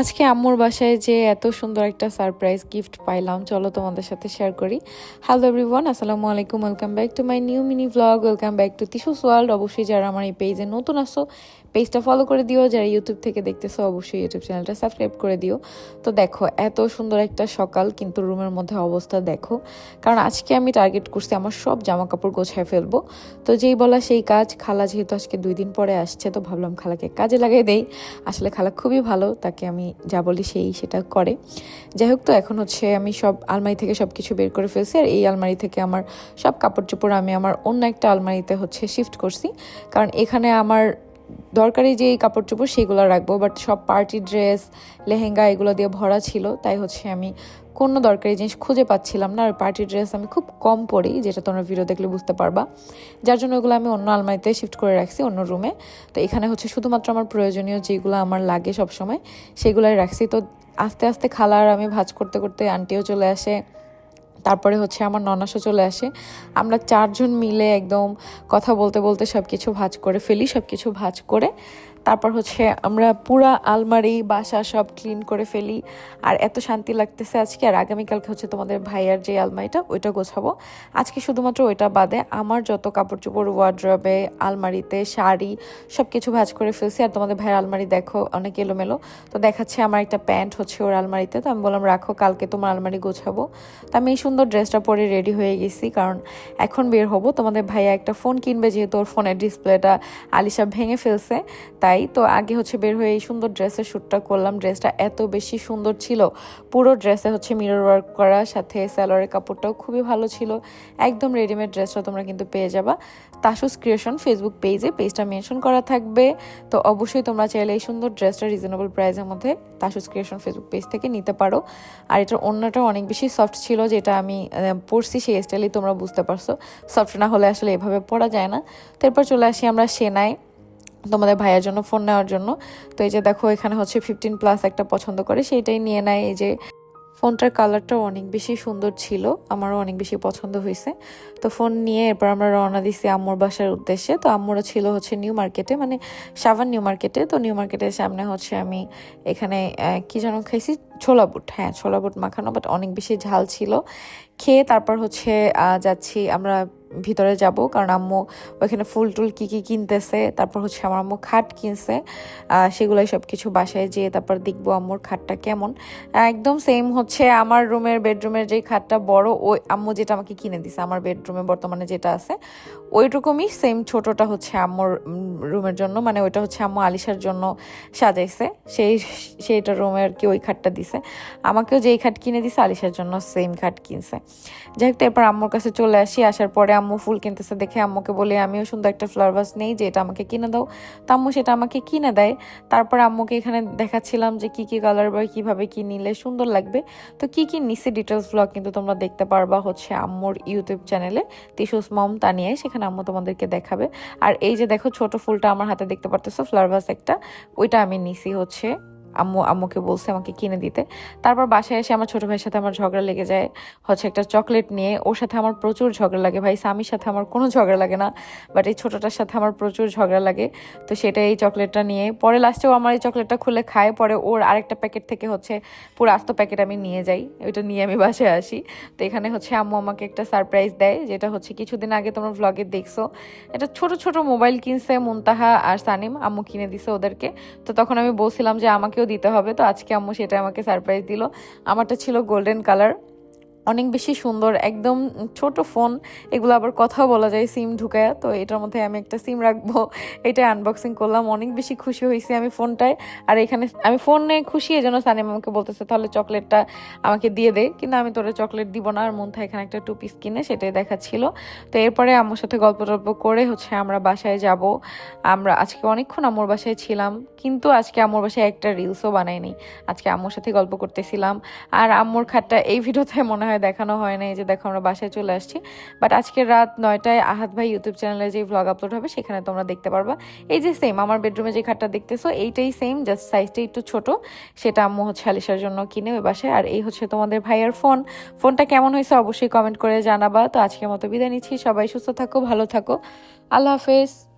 আজকে আম্মুর বাসায় যে এত সুন্দর একটা সারপ্রাইজ গিফট পাইলাম, চলো তোমাদের সাথে শেয়ার করি। হ্যালো এভরিওয়ান আসসালামু আলাইকুম welcome back to my new mini blog welcome back to Tishu's world অবশ্যই যারা আমার এই পেজে নতুন আসো পেজটা ফলো করে দিও, যারা ইউটিউব থেকে দেখতেছো, অবশ্যই ইউটিউব চ্যানেলটা সাবস্ক্রাইব করে দিও। তো দেখো, এত সুন্দর একটা সকাল, কিন্তু রুমের মধ্যে অবস্থা দেখো। কারণ আজকে আমি টার্গেট করছি আমার সব জামা কাপড় গোছায় ফেলব। তো যেই বলা সেই কাজ, খালা যেহেতু আজকে দুই দিন পরে আসছে, তো ভাবলাম খালাকে কাজে লাগিয়ে দেই। আসলে খালা খুবই ভালো, তাকে আমি যা বলি সেই সেটা করে। যাই হোক তো, এখন হচ্ছে আমি সব আলমারি থেকে সব কিছু বের করে ফেলছি আর এই আলমারি থেকে আমার সব কাপড় চোপড় আমি আমার অন্য একটা আলমারিতে হচ্ছে শিফট করছি। কারণ এখানে আমার দরকারি যে কাপড় চোপড় সেগুলো রাখব বাট সব পার্টি ড্রেস লেহেঙ্গা এগুলো দিয়ে ভরা ছিল, তাই হচ্ছে আমি কোনো দরকারি জিনিস খুঁজে পাচ্ছিলাম না। আর পার্টি ড্রেস আমি খুব কম পরি, যেটা তোমরা ভিডিও দেখলে বুঝতে পারবা। যার জন্য ওগুলো আমি অন্য আলমারিতে শিফট করে রাখছি, অন্য রুমে তো এখানে হচ্ছে শুধুমাত্র আমার প্রয়োজনীয় যেগুলো আমার লাগে সব সময় সেগুলাই রাখছি। তো আস্তে আস্তে খালার আমি ভাজ করতে করতে আন্টিও চলে আসে। তারপরে হচ্ছে আমার ননাসও চলে আসে। আমরা চারজন মিলে একদম কথা বলতে বলতে সব কিছু ভাজ করে ফেলি সব কিছু ভাজ করে তারপর হচ্ছে আমরা পুরা আলমারি, বাসা সব ক্লিন করে ফেলি। আর এত শান্তি লাগতেছে আজকে, আর আগামীকালকে হচ্ছে তোমাদের ভাইয়ার যে আলমারিটা, ওইটা গোছাবো। আজকে শুধুমাত্র ওইটা বাদে আমার যত কাপড় চোপড় ওয়ার্ড্রবে আলমারিতে, শাড়ি সব কিছু ভাজ করে ফেলছি। আর তোমাদের ভাইয়ের আলমারি দেখো, অনেক এলোমেলো। তো দেখাচ্ছে আমার একটা প্যান্ট হচ্ছে ওর আলমারিতে। তো আমি বললাম, রাখো, কালকে তোমার আলমারি গোছাবো। তো আমি এই সুন্দর ড্রেসটা পরে রেডি হয়ে গেছি। কারণ এখন বের হব। তোমাদের ভাইয়া একটা ফোন কিনবে, যেহেতু ওর ফোনের ডিসপ্লেটা আলিশা ভেঙে ফেলছে। তাই তো আগে হচ্ছে বের হয়ে এই সুন্দর ড্রেসের শ্যুটটা করলাম। ড্রেসটা এত বেশি সুন্দর ছিল। পুরো ড্রেসে হচ্ছে মিরর ওয়ার্ক করা, সাথে স্যালোয়ারের কাপড়টাও খুবই ভালো ছিল। একদম রেডিমেড ড্রেসটা তোমরা কিন্তু পেয়ে যাবা। তাসুস ক্রিয়েশন ফেসবুক পেজে পেজটা মেনশন করা থাকবে। তো অবশ্যই তোমরা চাইলে এই সুন্দর ড্রেসটা রিজনেবল প্রাইসের মধ্যে তাসুস ক্রিয়েশন ফেসবুক পেজ থেকে নিতে পারো। আর এটার অন্যটাও অনেক বেশি সফট ছিল, যেটা আমি পরছি সেই স্টাইলেই তোমরা বুঝতে পারছ। সফট না হলে আসলে এভাবে পরা যায় না। তারপর চলে আসি আমরা সেনায় তোমাদের ভাইয়ের জন্য ফোন নেওয়ার জন্য। তো এই যে দেখো, এখানে হচ্ছে ফিফটিন প্লাস একটা পছন্দ করে, সেইটাই নিয়ে নেয়। এই যে ফোনটার কালারটাও অনেক বেশি সুন্দর ছিল, আমারও অনেক বেশি পছন্দ হয়েছে। তো ফোন নিয়ে এরপর আমরা রওনা দিছি আম্মুর বাসার উদ্দেশ্যে। তো আম্মুরও ছিল হচ্ছে নিউ মার্কেটে মানে সাবান নিউ মার্কেটে তো নিউ মার্কেটের সামনে হচ্ছে আমি এখানে কি যেন খাইছি? ছোলা বুট। হ্যাঁ ছোলা বুট মাখানো বাট অনেক বেশি ঝাল ছিল। খেয়ে তারপর হচ্ছে যাচ্ছি আমরা ভিতরে যাব, কারণ আম্মু ওইখানে ফুল টুল কী কী কিনতেছে, তারপর হচ্ছে আমার আম্মু খাট কিনছে সেগুলাই সব কিছু বাসায় যেয়ে তারপর দেখব আম্মুর খাটটা কেমন। একদম সেম হচ্ছে আমার রুমের বেডরুমের যে খাটটা বড়, ওই আম্মু যেটা আমাকে কিনে দিছে, আমার বেডরুমে বর্তমানে যেটা আছে ওইরকমই সেম ছোটটা হচ্ছে আম্মুর রুমের জন্য মানে ওইটা হচ্ছে আম্মু আলিশার জন্য সাজাইছে, সেই, সেইটা রুমে আর কি ওই খাটটা দিছে। আমাকেও যেই খাট কিনে দিছে, আলিশার জন্য সেম খাট কিনছে। যাই হোক তারপর আম্মুর কাছে চলে আসি, আসার পরে আম্মু ফুল কিনতেছে দেখে আম্মুকে বলি, আমিও সুন্দর একটা ফ্লাওয়ার ভাস নেই যে এটা আমাকে কিনে দাও। তো আম্মু সেটা আমাকে কিনে দেয়। তারপর আম্মুকে এখানে দেখাচ্ছিলাম যে কি কি কালার বা কীভাবে কি নিলে সুন্দর লাগবে। তো কি কি নিচে ডিটেলস ব্লগ কিন্তু তোমরা দেখতে পারবা হচ্ছে আম্মুর ইউটিউব চ্যানেলে তিশুস মম তানিয়ায় সেখানে আম্মু তোমাদেরকে দেখাবে। আর এই যে দেখো ছোট ফুলটা আমার হাতে দেখতে পারতেছো ফ্লাওয়ার ভাস একটা, ওইটা আমি নিছি হচ্ছে আম্মু, আম্মুকে বলছে আমাকে কিনে দিতে। তারপর বাসায় এসে আমার ছোট ভাইয়ের সাথে আমার ঝগড়া লেগে যায়। হচ্ছে একটা চকলেট নিয়ে ওর সাথে আমার প্রচুর ঝগড়া লাগে। ভাই, স্বামীর সাথে আমার কোনো ঝগড়া লাগে না, বাট এই ছোটোটার সাথে আমার প্রচুর ঝগড়া লাগে। তো সেটা এই চকলেটটা নিয়ে পরে লাস্টেও আমার এই চকলেটটা খুলে খায়। পরে ওর আরেকটা প্যাকেট থেকে হচ্ছে পুরো আস্ত প্যাকেট আমি নিয়ে যাই। ওইটা নিয়ে আমি বাসায় আসি। তো এখানে হচ্ছে আম্মু আমাকে একটা সারপ্রাইজ দেয়, যেটা হচ্ছে কিছুদিন আগে তোমরা ভ্লগে দেখছ। এটা ছোট ছোট মোবাইল কিনছে মুনতাহা আর সানিম। আম্মু কিনে দিছে ওদেরকে। তো তখন আমি বলছিলাম যে আমাকেও দিতে হবে। তো আজকে আম্মু সেটা আমাকে সারপ্রাইজ দিল। আমারটা ছিল গোল্ডেন কালার অনেক বেশি সুন্দর, একদম ছোট ফোন, এগুলো আবার কথাও বলা যায় সিম ঢুকায়, তো এটার মধ্যে আমি একটা সিম রাখব। এটা আনবক্সিং করলাম, অনেক বেশি খুশি হয়েছি আমি ফোনটায়। আর এখানে আমি ফোনে খুশি, এই জন্য সানিম আমাকে বলতেছে, তাহলে চকলেটটা আমাকে দিয়ে দে। কিন্তু আমি তোরা চকলেট দিব না, আর মন এখানে একটা টু পিস কিনে, সেটাই দেখাচ্ছিল। তো এরপরে আমার সাথে গল্প টল্প করে হচ্ছে আমরা বাসায় যাব। আমরা আজকে অনেকক্ষণ আম্মুর বাসায় ছিলাম, কিন্তু আজকে আম্মুর বাসায় একটা রিলসও বানাইনি। আজকে আম্মুর সাথে গল্প করতেছিলাম। আর আম্মুর খাটটা এই ভিডিওতে মনে হয়, দেখানো হয় না এই যে দেখো আমরা বাসায় চলে আসছি। বাট আজকে রাত নয়টায় আহাত ভাই ইউটিউব চ্যানেলে যে ভ্লগ আপলোড হবে, সেখানে তোমরা দেখতে পারবা। এই যে সেম আমার বেডরুমে যে খাটটা দেখতেছো, এইটাই সেম জাস্ট সাইজটা একটু ছোট। সেটা আম্মু হচ্ছে আলিশার জন্য কিনে ওই বাসায়। আর এই হচ্ছে তোমাদের ভাইয়ের ফোন ফোনটা কেমন হয়েছে অবশ্যই কমেন্ট করে জানাবা। তো আজকের মতো বিদায় নিচ্ছি। সবাই সুস্থ থাকো, ভালো থাকো। আল্লাহ হাফেজ।